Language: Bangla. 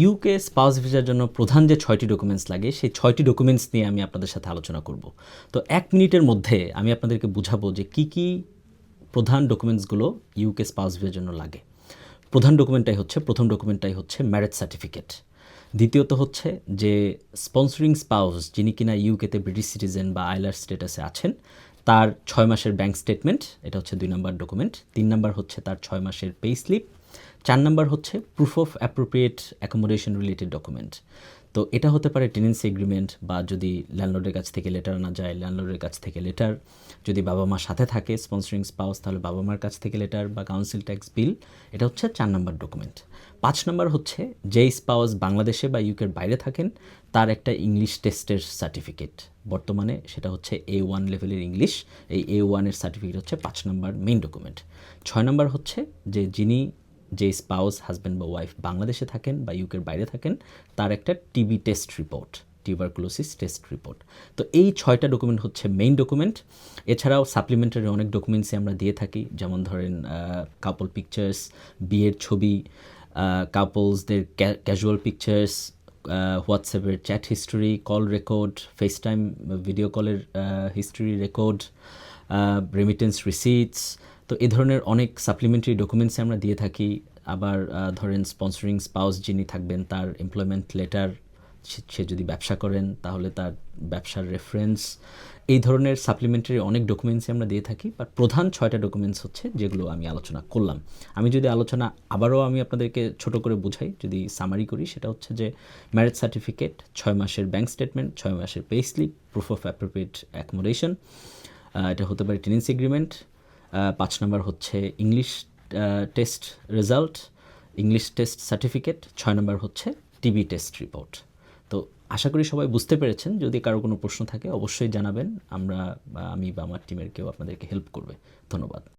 ইউকে স্পাউস ভিসার জন্য প্রধান যে ছয়টি ডকুমেন্টস লাগে, সেই ছয়টি ডকুমেন্টস নিয়ে আমি আপনাদের সাথে আলোচনা করব। তো এক মিনিটের মধ্যে আমি আপনাদেরকে বুঝাবো যে কি কি প্রধান ডকুমেন্টসগুলো ইউকে স্পাউস ভিসার জন্য লাগে। প্রধান ডকুমেন্টটাই হচ্ছে, প্রথম ডকুমেন্টটাই হচ্ছে ম্যারেজ সার্টিফিকেট দ্বিতীয়ত হচ্ছে যে স্পন্সরিং স্পাউস যিনি কিনা ইউকেতে ব্রিটিশ সিটিজেন বা আইলার স্টেটাসে আছেন, তার ছয় মাসের ব্যাংক স্টেটমেন্ট এটা হচ্ছে দুই নম্বর ডকুমেন্ট তিন নম্বর হচ্ছে তার ছয় মাসের পে স্লিপ চার নম্বর হচ্ছে proof of appropriate accommodation related document তো এটা হতে পারে টেনেন্সি এগ্রিমেন্ট বা যদি ল্যান্ডলর্ডের কাছ থেকে লেটার আনা যায় ল্যান্ডলর্ডের কাছ থেকে লেটার যদি বাবা মা সাথে থাকে স্পন্সরিং স্পাউস তাহলে বাবা মার কাছ থেকে লেটার বা কাউন্সিল ট্যাক্স বিল এটা হচ্ছে চার নম্বর ডকুমেন্ট পাঁচ নম্বর হচ্ছে যেই স্পাউস বাংলাদেশে বা ইউকের বাইরে থাকেন, তার একটা ইংলিশ টেস্টের সার্টিফিকেট বর্তমানে সেটা হচ্ছে এ ওয়ান লেভেলের ইংলিশ এই এ ওয়ানের সার্টিফিকেট হচ্ছে পাঁচ নম্বর মেইন ডকুমেন্ট ছয় নম্বর হচ্ছে যে যিনি যে স্পাউস হাজব্যান্ড বা ওয়াইফ বাংলাদেশে থাকেন বা ইউকের বাইরে থাকেন, তার একটা TB test report, tuberculosis test report. তো এই ছয়টা ডকুমেন্ট হচ্ছে মেইন ডকুমেন্ট এছাড়াও সাপ্লিমেন্টারি অনেক ডকুমেন্টসই আমরা দিয়ে থাকি, যেমন ধরেন কাপল পিকচার্স বিয়ের ছবি কাপলসদের ক্যাজুয়াল পিকচার্স হোয়াটসঅ্যাপের chat history call record face time video কলের হিস্টোরি রেকর্ড রেমিটেন্স রিসিটস তো এ ধরনের অনেক সাপ্লিমেন্টারি ডকুমেন্টস আমরা দিয়ে থাকি। আবার ধরেন স্পন্সরিং স্পাউস যিনি থাকবেন, তার এমপ্লয়মেন্ট লেটার সে যদি ব্যবসা করেন, তাহলে তার ব্যবসার রেফারেন্স এই ধরনের সাপ্লিমেন্টারি অনেক ডকুমেন্টসই আমরা দিয়ে থাকি বাট প্রধান ছয়টা ডকুমেন্টস হচ্ছে যেগুলো আমি আলোচনা করলাম। আমি যদি আলোচনা আবারও আমি আপনাদেরকে ছোট করে বুঝাই, যদি সামারি করি, সেটা হচ্ছে যে ম্যারেজ সার্টিফিকেট ছয় মাসের ব্যাঙ্ক স্টেটমেন্ট ছয় মাসের pay slip proof of appropriate accommodation এটা হতে পারে টেনেন্সি এগ্রিমেন্ট পাঁচ নম্বর হচ্ছে English test result English test certificate ছয় নম্বর হচ্ছে টিবি টেস্ট রিপোর্ট তো আশা করি সবাই বুঝতে পেরেছেন। যদি কারও কোনো প্রশ্ন থাকে, অবশ্যই জানাবেন। আমরা আমি বা আমার টিমের কেউ আপনাদেরকে হেল্প করবে। ধন্যবাদ।